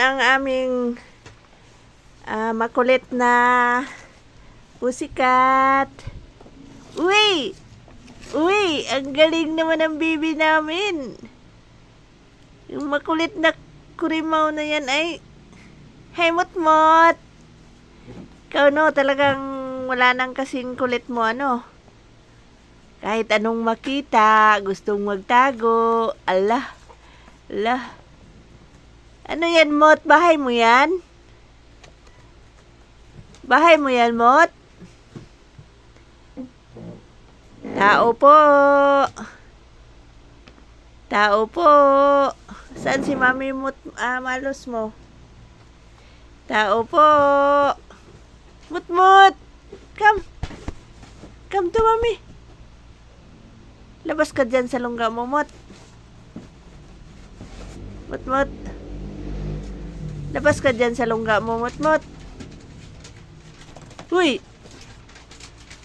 ang aming ah, makulit na pusikat. Uy! Uy! Ang galing naman ng baby namin. Yung makulit na kurimaw na yan ay Hey, Mutmut! Ikaw no, talagang wala nang kasing kulit mo, ano? Kahit anong makita, gustong magtago. Allah. Allah. Ano yan, Mot? Bahay mo yan? Bahay mo yan, Mot? Tao po. Tao po. Saan si Mami Mut, ah, malos mo? Tao po. Mut-mut. Come. Come to Mami. Labas ka dyan sa lungga mo, Mot. Mut-mut. Labas ka dyan sa lungga mo, Mut-mut. Uy.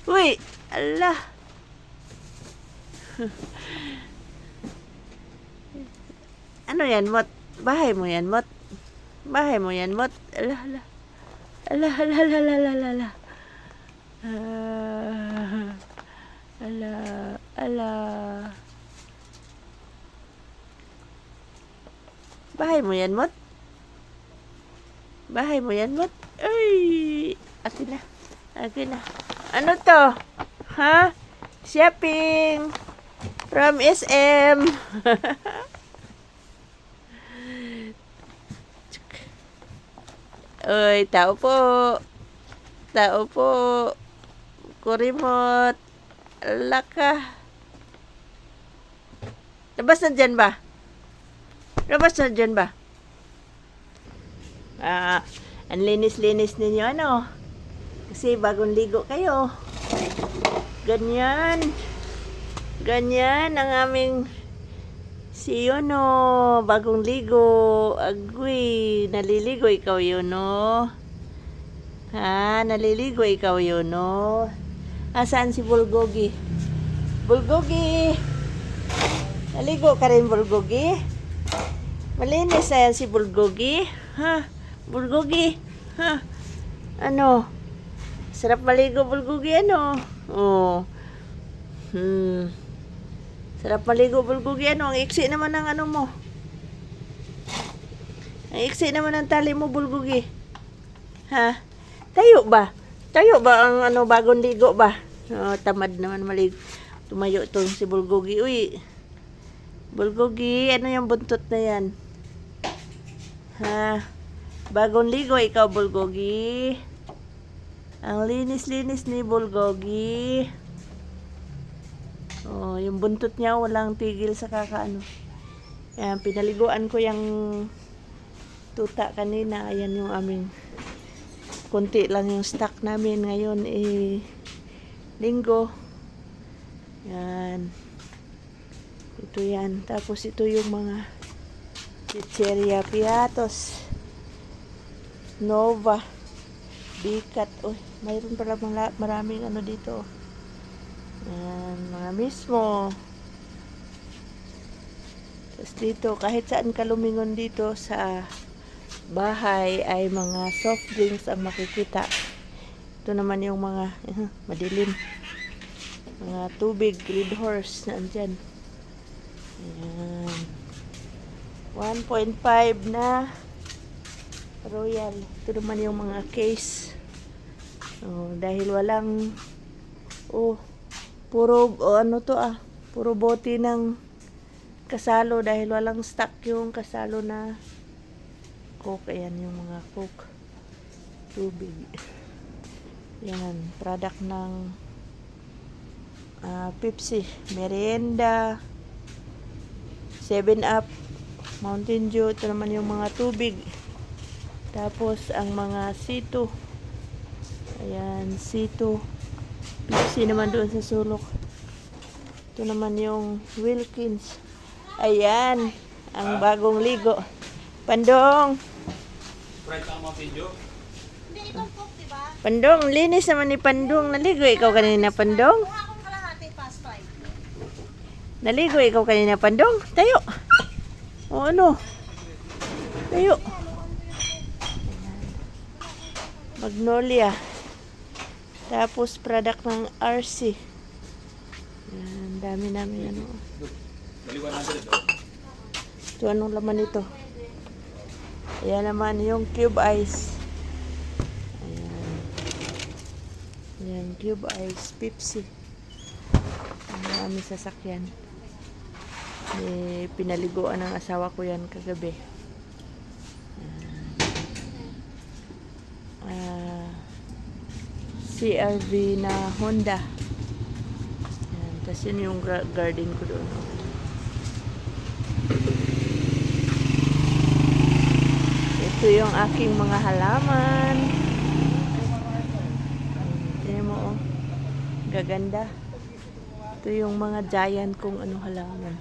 Uy. Allah. ano yan, Mot? Bahay mo yan, Mot? Bahay mo yan, Mot? Ala, ala. Ala, ala, ala, ala, ala, ala. Ah, ala, ala. Bahay mo yan, Mot? Bahay mo yan, Mot? Ay! Akin na. Akin na. Ano to? Ha? Shopping! From SM! Uy, tao po. Tao po. Kurimot. Laka. Labas na dyan ba? Labas na dyan ba? Ah, ang linis-linis ninyo ano? Kasi bagong ligo kayo. Ganyan. Ganyan ang aming si Yono. Bagong ligo. Agoy, naliligo ikaw Yono. Ha, naliligo ikaw Yono. Asaan si Bulgogi? Bulgogi! Naligo ka rin Bulgogi? Malinis na yan si Bulgogi. Ha? Bulgogi? Ha? Ano? Sarap maligo Bulgogi ano? Oh. Hmm. Sarap maligo Bulgogi ano? Ang iksi naman ng ano mo. Ang iksi naman ng tali mo Bulgogi. Ha? Tayo ba? Tayo ba ang ano bagong ligo ba? Oh, tamad naman maligo. Tumayo to si Bulgogi. Uy. Bulgogi, ano yung buntot na yan? Ha? Bagong ligo ikaw, Bulgogi. Ang linis-linis ni Bulgogi. Oh, yung buntot niya walang tigil sa kakaano. Yan, pinaliguan ko yung tuta kanina. Ayan yung aming konti lang yung stock namin ngayon eh linggo. Yan. Ito yan. Tapos ito yung mga Chicheria Piatos. Nova. Bikat. Uy, mayroon pala mga, maraming ano dito. Yan, mga mismo. Tapos dito, kahit saan ka lumingon dito sa bahay ay mga soft drinks ang makikita. Ito naman yung mga uh, madilim. Mga tubig, red horse na andyan. Ayan. 1.5 na royal. Ito naman yung mga case. Oh, dahil walang oh, puro oh, ano to ah, puro bote ng kasalo dahil walang stock yung kasalo na coke. Ayan yung mga coke. Tubig. Yan, product ng ah, Pepsi, Merienda, 7 Up, Mountain Dew, ito naman yung mga tubig. Tapos ang mga sito. Ayan, sito. Pepsi naman doon sa sulok. Ito naman yung Wilkins. Ayan, ang bagong ligo. Pandong! Friend ang mga video. Hindi, itong cook, di ba? Pandong, linis naman ni Pandong. Naligo ikaw kanina, Pandong. Naligo ikaw kanina, Pandong. Tayo. O ano? Tayo. Magnolia. Tapos product ng RC. Yan, dami namin ano. Ito. Anong laman nito? Ayan naman yung cube ice. Ayan. Ayan, cube ice, Pepsi. Ang aming sasakyan. Eh, pinaliguan ng asawa ko yan kagabi. Ayan. Ah, CRV na Honda. Ayan, tapos yun yung garden ko doon. Ito yung aking mga halaman. Tingnan mo, oh. Gaganda. Ito yung mga giant kong ano halaman.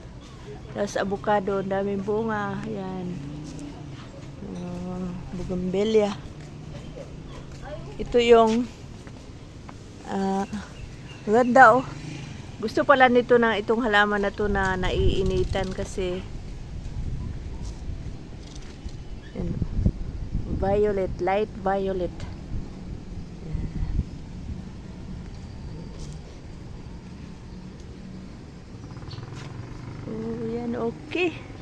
Tapos avocado, daming bunga. Yan. Uh, bougainvillea. Ito yung ah ganda oh. Gusto pala nito na itong halaman na to na naiinitan kasi yan, violet, light violet. Oh, yan, okay.